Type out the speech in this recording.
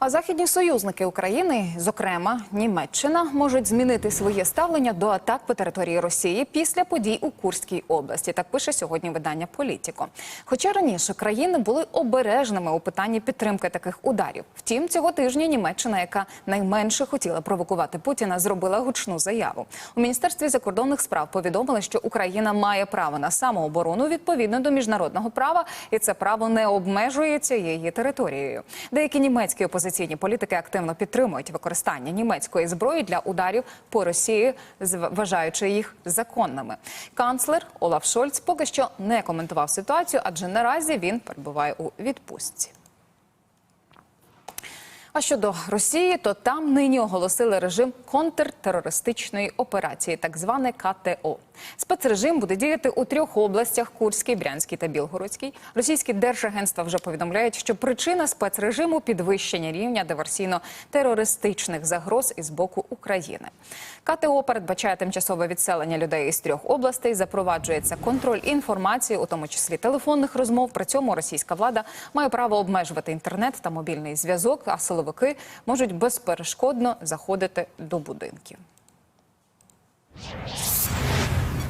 А західні союзники України, зокрема Німеччина, можуть змінити своє ставлення до атак по території Росії після подій у Курській області. Так пише сьогодні видання Політіко. Хоча раніше країни були обережними у питанні підтримки таких ударів. Втім, цього тижня Німеччина, яка найменше хотіла провокувати Путіна, зробила гучну заяву. У міністерстві закордонних справ повідомили, що Україна має право на самооборону відповідно до міжнародного права, і це право не обмежується її територією. Деякі німецькі опозиційні політики активно підтримують використання німецької зброї для ударів по Росії, вважаючи їх законними. Канцлер Олаф Шольц поки що не коментував ситуацію, адже наразі він перебуває у відпустці. А щодо Росії, то там нині оголосили режим контртерористичної операції, так зване КТО. Спецрежим буде діяти у трьох областях: Курській, Брянській та Білгородській. Російські держагентства вже повідомляють, що причина спецрежиму підвищення рівня диверсійно-терористичних загроз із боку України. КТО передбачає тимчасове відселення людей із трьох областей. Запроваджується контроль інформації, у тому числі телефонних розмов. При цьому російська влада має право обмежувати інтернет та мобільний зв'язок, а силовики можуть безперешкодно заходити до будинків.